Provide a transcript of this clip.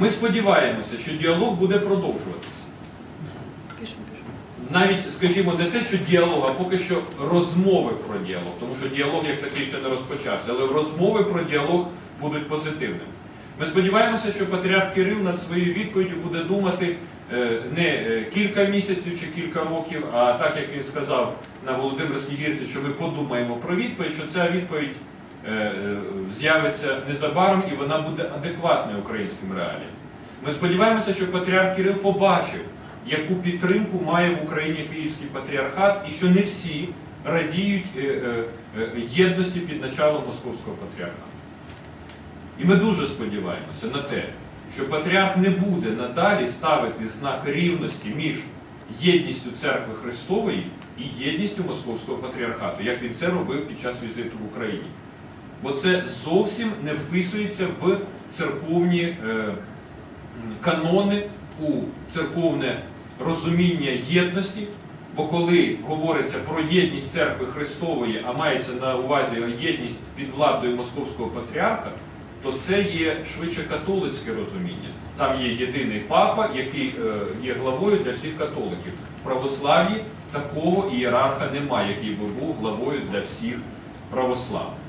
Ми сподіваємося, що діалог буде продовжуватися. Навіть, скажімо, не те, що діалог, а поки що розмови про діалог, тому що діалог як такий ще не розпочався, але розмови про діалог будуть позитивними. Ми сподіваємося, що патріарх Кирил над своєю відповіддю буде думати е, не е, кілька місяців чи кілька років, а так як він сказав на Володимирській гірці, що ми подумаємо про відповідь, що ця відповідь з'явиться незабаром і вона буде адекватною українським реаліям. Ми сподіваємося, що патріарх Кирил побачив, яку підтримку має в Україні Київський патріархат, і що не всі радіють е, е, е, єдності під началом Московського патріархату. І ми дуже сподіваємося на те, що патріарх не буде надалі ставити знак рівності між єдністю церкви Христової і єдністю Московського патріархату, як він це робив під час візиту в Україні. Бо це зовсім не вписується в церковні е, канони, у церковне розуміння єдності. Бо коли говориться про єдність церкви Христової, а мається на увазі єдність під владою Московського патріарха, то це є швидше католицьке розуміння. Там є єдиний папа, який е, є главою для всіх католиків. В православ'ї такого ієрарха немає, який би був главою для всіх православних.